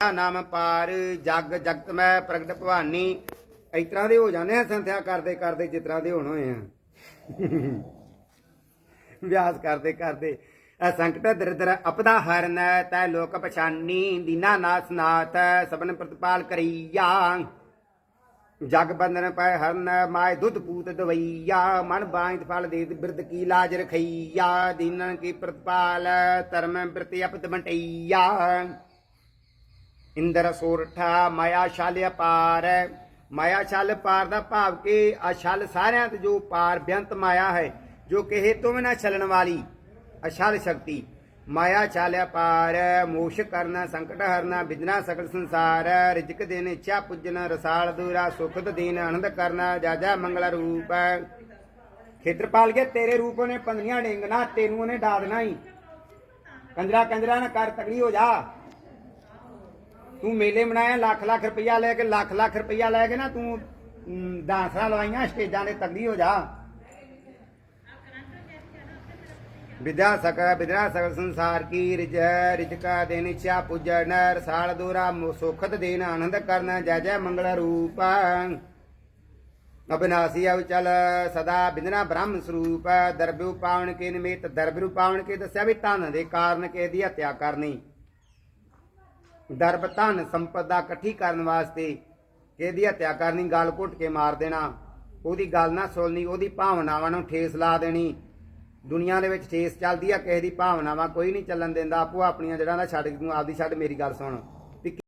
ਨਾਮ ਪਾਰ, ਜਗ ਜਗਤ ਮੈਂ, ਪ੍ਰਗਟ ਭਵਾਨੀ। ਇਸ ਤਰ੍ਹਾਂ ਦੇ ਹੋ ਜਾਂਦੇ ਆ ਸੰਥਿਆ ਕਰਦੇ ਕਰਦੇ, ਜਿਸ ਤਰ੍ਹਾਂ ਦੇ ਹੋਣ ਹੋਏ ਆ। ਵਿਆਸ ਕਰਦੇ ਕਰਦੇ ਅਸੰਕਟ ਦਰਦਰ ਅਪਦਾ ਹਰਨ, ਤੈ ਲੋਕ ਪਛਾਨੀ, ਦੀਨਾ ਨਾਸ ਨਾਥ ਸਬਨ ਪ੍ਰਤਪਾਲ ਕਰੀਆ। ਜਗ ਬੰਧਨ ਪੈ ਹਰਨ, ਮਾਇ ਦੁੱਧ ਪੂਤ ਦਵਈਆ। ਮਨ ਬਾਇਤ ਫਲ ਦੇ ਬਿਰਦ ਕੀ ਲਾਜ ਰਖਈਆ। ਦੀਨਨ ਕੀ ਪ੍ਰਤਪਾਲ, ਧਰਮ ਪ੍ਰਤੀ ਅਪਤ ਬੰਟਈਆ ਇੰਦਰ ਸੋਰਠਾ, ਮਾਇਆ ਛਲ ਅਪਾਰ। ਮਾਇਆ ਛਲ ਪਾਰ ਦਾ ਭਾਵ ਕਿ ਅਛਲ ਸਾਰਿਆਂ ਤੇ ਜੋ ਪਾਰ ਬੇਅੰਤ ਮਾਇਆ ਹੈ, ਜੋ ਕਹੇ ਤੁਮ ਨਾ ਛਲਣ ਵਾਲੀ ਅਛਲ ਸ਼ਕਤੀ। ਮਾਇਆ ਛਲ ਅਪਾਰ ਮੋਸ਼ ਕਰਨਾ, ਸੰਕਟ ਹਰਨਾ, ਬਿਜਨਾ ਸਕਲ ਸੰਸਾਰ, ਰਿਜਕ ਦੇਨ ਇੱਛਾ ਪੁੱਜਣਾ, ਰਸਾਲ ਦੂਰਾ ਸੁਖਦ ਦੀਨ ਆਨੰਦ ਕਰਨਾ ਜਾਜਾ ਮੰਗਲ ਰੂਪ। ਖੇਤਰਪਾਲ ਕੇ ਤੇਰੇ ਰੂਪ ਨੇ ਪੰਦਰੀਆਂ ਡੇਂਗਣਾ, ਤੈਨੂੰ ਉਹਨੇ ਡਾ ਦੇਣਾ ਹੀ ਕੰਜਰਾ ਕੰਜਰਾ ਨਾ ਕਰ, ਤਕੜੀ ਹੋ ਜਾ। ਤੂੰ ਮੇਲੇ ਮਨਾਇਆ ਲੱਖ ਲੱਖ ਰੁਪਈਆ ਲੈ ਕੇ ਲੱਖ ਲੱਖ ਰੁਪਈਆ ਲੈ ਕੇ ਨਾ ਤੂੰ ਅਮ, ਡਾਂਸਰਾਂ ਲਵਾਈਆਂ ਸਟੇਜਾਂ ਦੇ ਤਗੜੀ ਹੋ ਜਾ। ਵਿਦਿਆ ਸਕ ਵਿਦਿਆ ਸਕ ਸੰਸਾਰ ਕੀ ਰਿਜ ਰਿਜਕਾ ਦੇਨ ਇੱਛਾ ਪੁਜਨ ਰਸਾਲ ਦੂਰਾ ਮੋ- ਸੁਖਦ ਦੇਨ ਆਨੰਦ ਕਰਨ ਜੈ ਜੈ ਮੰਗਲ ਰੂਪ। ਅਬਨਾਸੀ ਅਵਚਲ ਸਦਾ ਬਿੰਦਨਾ ਬ੍ਰਹਮ ਸਰੂਪ। ਦਰਬਿਉ ਪਾਵਨ ਕੇ ਨਿਮਿਤ ਦਰਬਿਉ ਪਾਵਨ ਕੇ ਦੱਸਿਆ ਵੀ ਧਨ ਦੇ ਕਾਰਨ ਕੇ ਦੀ ਹੱਤਿਆ ਕਰਨੀ। ਦਰਬ ਧਨ ਸੰਪਦਾ ਇਕੱਠੀ ਕਰਨ ਵਾਸਤੇ ਇਹਦੀ ਹੱਤਿਆ ਕਰਨੀ, ਗਲ ਘੁੱਟ ਕੇ ਮਾਰ ਦੇਣਾ, ਉਹਦੀ ਗੱਲ ਨਾ ਸੁਣਨੀ, ਉਹਦੀ ਭਾਵਨਾਵਾਂ ਨੂੰ ਠੇਸ ਲਾ ਦੇਣੀ। ਦੁਨੀਆ ਦੇ ਵਿੱਚ ਠੇਸ ਚੱਲਦੀ ਆ, ਕਿਸੇ ਦੀ ਭਾਵਨਾਵਾਂ ਕੋਈ ਨਹੀਂ ਚੱਲਣ ਦਿੰਦਾ। ਆਪੋ ਆਪਣੀਆਂ ਜੜ੍ਹਾਂ ਦਾ ਛੱਡ ਤੂੰ ਆਪਦੀ ਛੱਡ, ਮੇਰੀ ਗੱਲ ਸੁਣ।